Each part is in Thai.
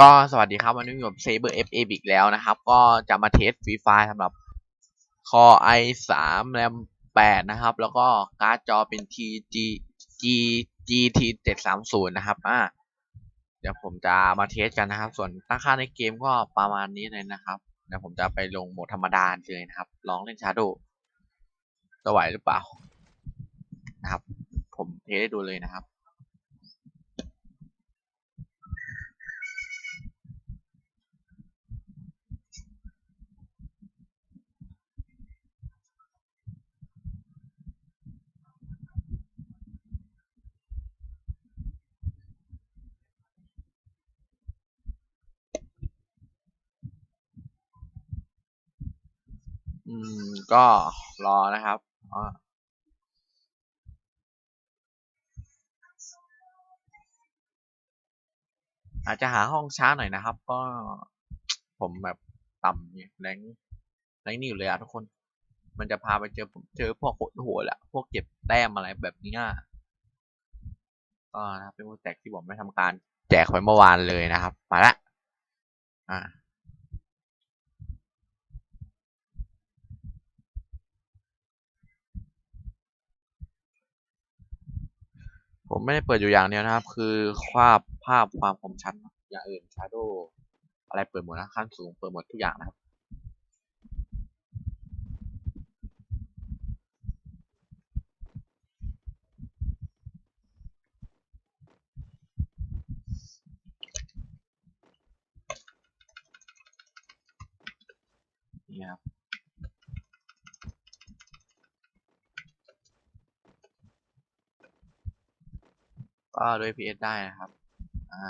ก็สวัสดีครับ วันนี้อยู่กับ Saber FA อีกแล้วนะครับ ก็จะมาเทสฟรีไฟสำหรับ Core i3 RAM 8นะครับ แล้วก็การ์ดจอเป็น TG G GT 730นะครับอ่าเดี๋ยวผมจะมาเทสกันนะครับ ส่วนตั้งค่าในเกมก็ประมาณนี้เลยนะครับเดี๋ยวผมจะไปลงโหมดธรรมดาเลยนะครับ ลองเล่น Shadow จะไหวหรือเปล่านะครับ ผมเทสให้ดูเลยนะครับ อืม ก็รอนะครับอาอาจจะหาห้องช้าหน่อยนะครับ ก็ผมแบบต่ำเนี่ยแรงแรงนี่อยู่เลยอะทุกคน มันจะพาไปเจอเจอพวกโหดหัวแหละพวกเก็บแต้มอะไรแบบนี้ก็นะครับเป็นโปรแจกที่ผมไม่ทำการแจกไปเมื่อวานเลยนะครับ มาละอ่า ผม ไม่ได้เปิดอยู่อย่างเดียวนะครับ คือภาพภาพความคมชัดอย่างอื่น Shadow อะไรเปิดหมดนะขั้นสูงเปิดหมดทุกอย่างนะครับนี่ครับ ก็ด้วย PS ได้นะครับอ่า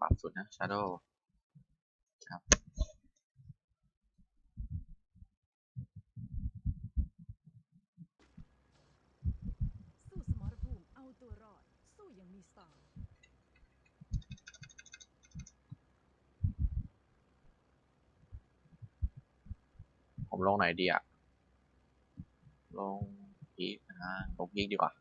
ปรับสุดนะ Shadow ครับสู้สมรภูมิเอาตัวรอด สู้อยังมีสไตล์ผมลงไหนดีอะลงพีคนะลงพีคดีกว่า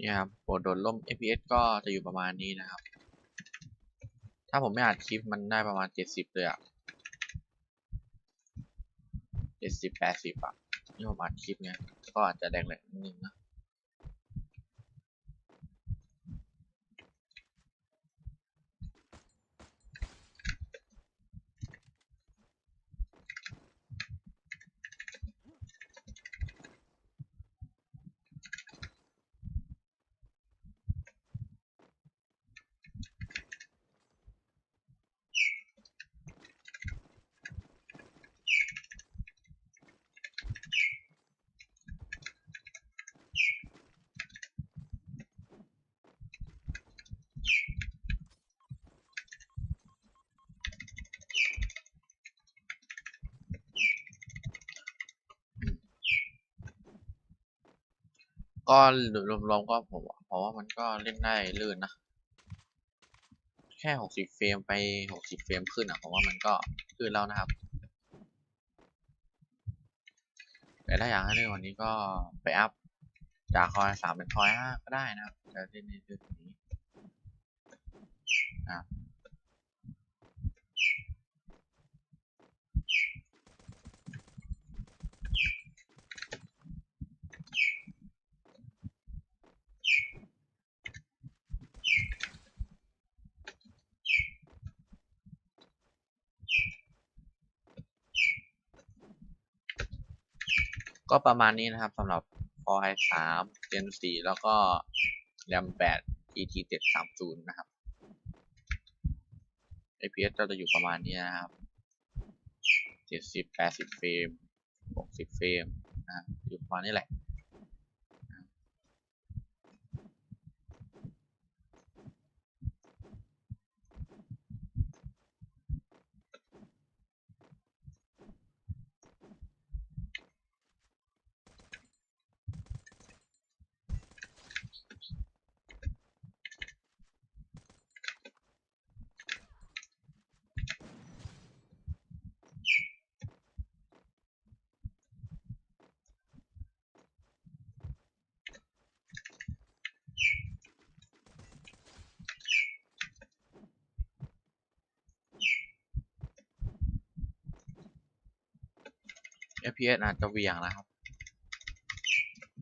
นี่ยครับโปรดโดนล่ม FPS ก็จะอยู่ประมาณนี้นะครับ ถ้าผมไม่อัดคลิปมันได้ประมาณ 70 เลยอะ70 80อะนี่ผมอัดคลิปเนี่ยก็อาจจะแดงแหลกนิดนึงนะ ก็รวมๆก็ผมเพราะว่ามันก็เล่นได้ลื่นนะ แค่60เฟรมไป60เฟรมขึ้นอะผมว่ามันก็ลื่นแล้วนะครับแต่ถ้าอยากให้เล่นวันนี้ก็ไปอัพจากคอยสามเป็นคอยห้าก็ได้นะครับจะเล่นในเรื่องนี้นะครับ ก็ประมาณนี้นะครับสำหรับ Core i3 Gen 4แล้วก็ RAM 8 GT 730 นะครับ FPS ก็จะอยู่ประมาณนี้นะครับ 70 80 เฟรม 60 เฟรมนะอยู่ประมาณนี้แหละ FPS อาจจะเวียงนะครับ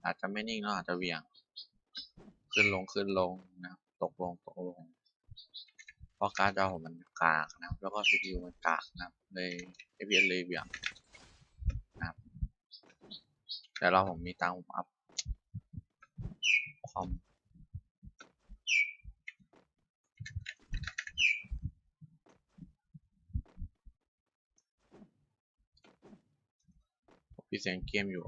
อาจจะไม่นิ่งเนอะอาจจะเวียง ขึ้นลงขึ้นลงนะครับตกลงตกลงเพราะการ์ดจอผมมันกากนะครับแล้วก็ CPU มันกากนะครับเลย FPS เลยเวียงนะครับแต่เราผมมีตังค์ผมอัพคอม ปิดเสียงเกมอยู่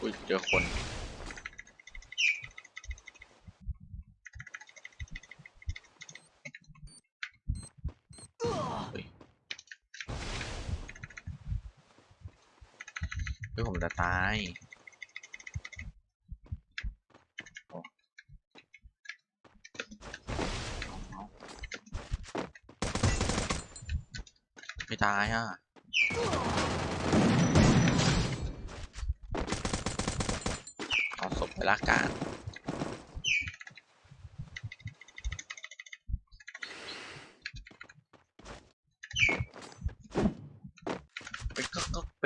อุ้ยเจอคน เฮ้ย เฮ้ยผมจะตายไม่ตายฮะเอาศพไปละกัน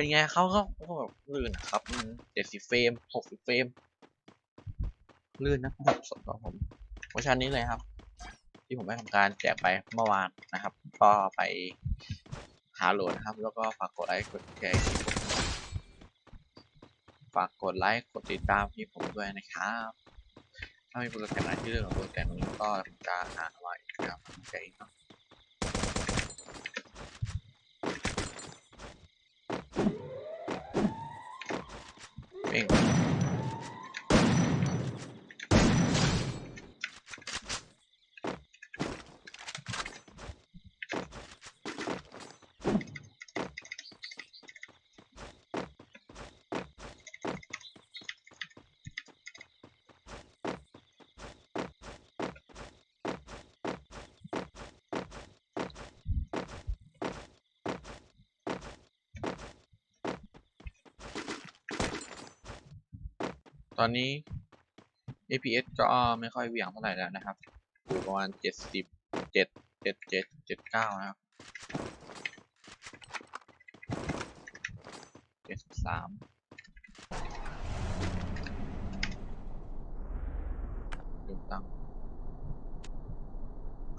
เป็นไงเขาก็โอ้ลื่นนะครับเจ็ดสิบเฟรมหกสิบเฟรมลื่นนะครับสดของผมเวอร์ชันนี้เลยครับ ที่ผมได้ทำการแจกไปเมื่อวานนะครับ ก็ไปหาโหลดนะครับ แล้วก็ฝากกดไลค์กดแชร์ฝากกดไลค์กดติดตามที่ผมด้วยนะครับ ถ้ามีโปรแกรมไหนที่เรื่องของโปรแกรมนี้ก็จะหาไว้นะครับใจเนาะ เตอนนี้ APS ก็ไม่ค่อยเหวี่ยงเท่าไหร่แล้วนะครับอยู่ประมาณเจ็ดสิบเจ็ดเจ็ดเจ็ดเจ็ดเก้านะครับเจ็ดสามลืมตั้ง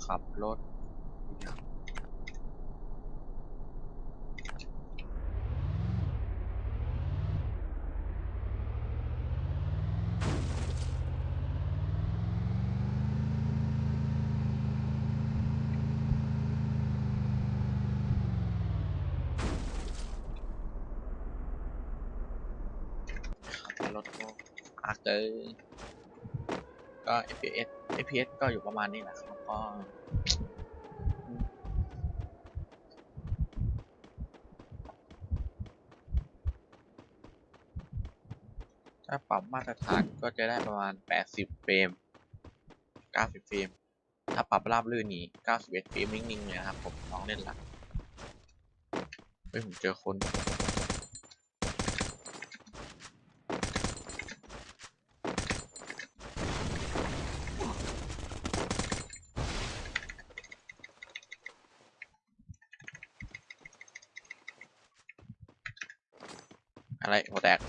ขับรถ รถก็อาเกอร์ก็ APS APS ก็อยู่ประมาณนี้แหละครับก็ถ้าปรับมาตรฐานก็จะได้ประมาณ 80 เฟรม 90 เฟรม ถ้าปรับราบรื่นนี้ 91 เฟรมนิ่งๆเลยครับ ผมลองเล่นละเฮ้ยผมเจอคน อะไรหัวแตก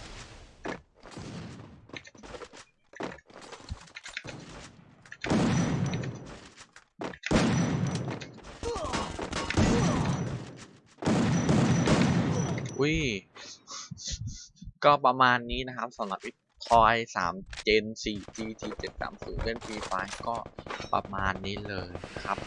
อุ้ย ก็ประมาณนี้นะครับสำหรับคอย3 Gen 4 GT 730เล่นฟรีไฟก็ประมาณนี้เลยนะครับ